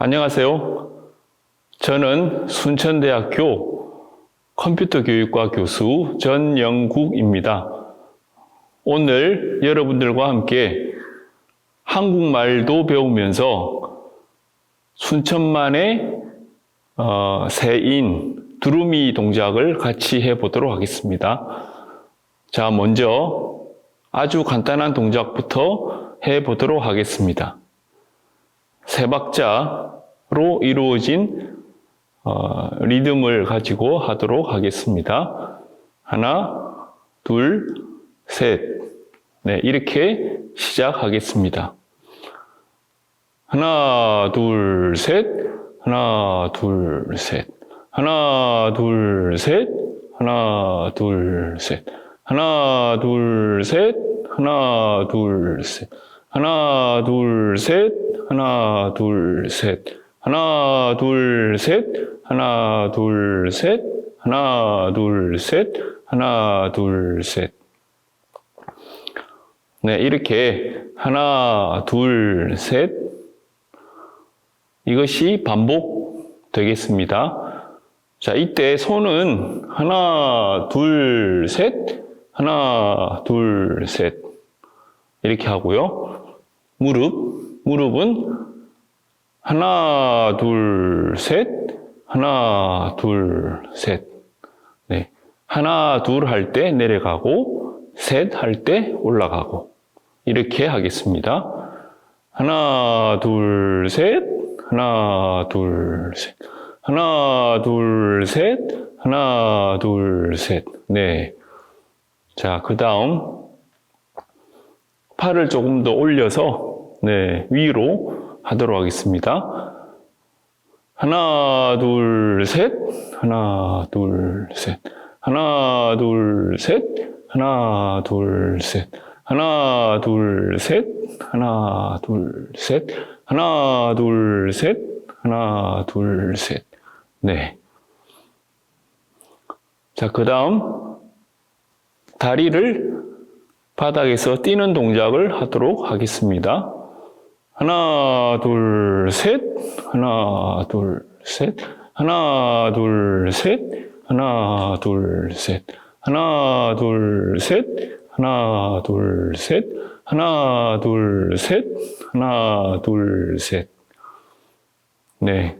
안녕하세요. 저는 순천대학교 컴퓨터 교육과 교수 전영국입니다. 오늘 여러분들과 함께 한국말도 배우면서 순천만의 어, 새인 두루미 동작을 같이 해보도록 하겠습니다. 자, 먼저 아주 간단한 동작부터 해보도록 하겠습니다. 세 박자로 이루어진 어, 리듬을 가지고 하도록 하겠습니다. 하나, 둘, 셋. 네, 이렇게 시작하겠습니다. 하나, 둘, 셋. 하나, 둘, 셋. 하나, 둘, 셋. 하나, 둘, 셋. 하나, 둘, 셋. 하나, 둘, 셋. 하나, 둘, 셋. 하나, 둘, 셋. 하나, 둘, 셋. 하나, 둘, 셋. 하나, 둘, 셋. 하나, 둘, 셋. 네, 이렇게 하나, 둘, 셋. 이것이 반복 되겠습니다. 자, 이때 손은 하나, 둘, 셋. 하나, 둘, 셋. 이렇게 하고요. 무릎, 무릎은 하나, 둘, 셋, 하나, 둘, 셋. 네. 하나, 둘 할 때 내려가고, 셋 할 때 올라가고. 이렇게 하겠습니다. 하나, 둘, 셋, 하나, 둘, 셋. 하나, 둘, 셋, 하나, 둘, 셋. 네. 자, 그 다음, 팔을 조금 더 올려서, 네, 위로 하도록 하겠습니다. 하나, 둘, 셋. 하나, 둘, 셋. 하나, 둘, 셋. 하나, 둘, 셋. 하나, 둘, 셋. 하나, 둘, 셋. 하나, 둘, 셋. 하나, 둘, 셋. 네. 자, 그 다음, 다리를 바닥에서 뛰는 동작을 하도록 하겠습니다. 하나, 둘, 셋. 하나, 둘, 셋. 하나, 둘, 셋. 하나, 둘, 셋. 하나, 둘, 셋. 하나, 둘, 셋. 하나, 둘, 셋. 하나, 둘, 셋. 네.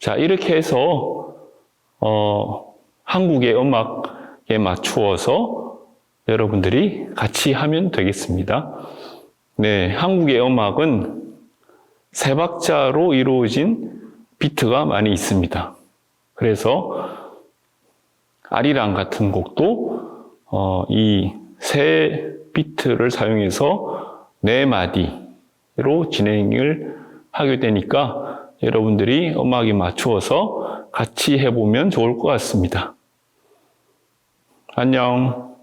자, 이렇게 해서, 어, 한국의 음악에 맞추어서 여러분들이 같이 하면 되겠습니다. 네, 한국의 음악은 세 박자로 이루어진 비트가 많이 있습니다. 그래서 아리랑 같은 곡도 어, 이세 비트를 사용해서 네 마디로 진행을 하게 되니까 여러분들이 음악에 맞추어서 같이 해보면 좋을 것 같습니다. 안녕.